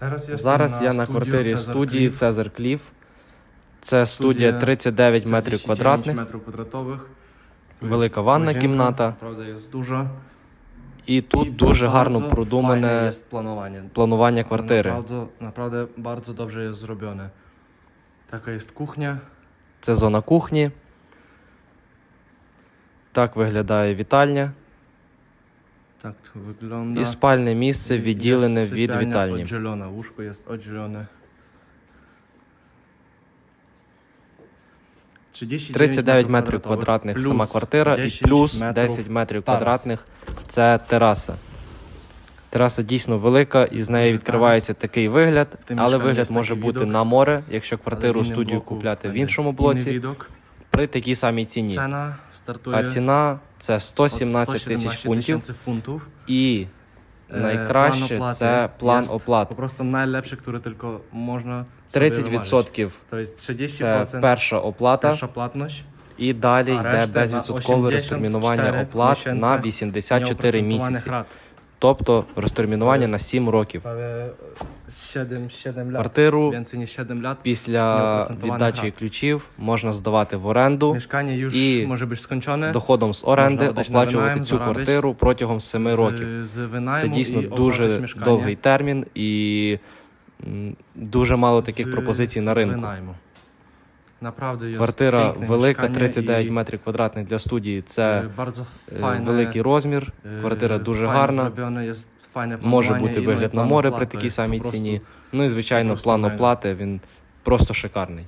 Зараз я, Зараз я на квартирі студії Цезар Кліф. Це студія 39 метрів квадратних, метрів квадратових. велика ванна кімната. Правда, є дуже. І тут дуже гарно продумане planowanie. планування квартири. Naprawdę bardzo dobrze jest zrobione. Taka jest kuchnia. Це зона кухні. Так виглядає вітальня. Tak to. І спальне місце відділене від вітальні. Oddzielone, łóżko jest oddzielone. 39 метрів квадратних сама квартира і плюс 10 метрів квадратних це тераса. Тераса дійсно велика, і з неї відкривається такий вигляд, але вигляд може бути на море, якщо квартиру студію купляти в іншому блоці. При такій самій ціні. Cena startuje А ціна це od 117 тисяч 117 фунтів. І E, найкраще plan це план jest оплати. Który tylko można sobie wymarzyć. 30% To jest 30% це перша оплата, перша платność. і далі А йде безвідсоткове розтермінування оплат на місяця 84 Nieoprocentowanych місяці. Тобто розтермінування на 7 років. Prawie 7, 7 lat. Квартиру Więcej 7 lat. після віддачі ключів можна здавати в оренду. Już I może być skończone. Доходом з оренди Можна оплачувати винайм цю квартиру протягом 7 років. Z, z wynajmu Це дійсно дуже довгий термін і м, дуже мало таких з- пропозицій на ринку. винайму. Naprawdę jest Квартира piękne велика, mieszkanie 39 i, метрів квадратних для студії. e, Це bardzo е, fajne, великий розмір. e, Квартира дуже гарна. zrobione, jest fajne Може planowanie бути i, no i вигляд на plan море при такій самій po prostu ціні. Ну і звичайно, просто план оплати він просто шикарний.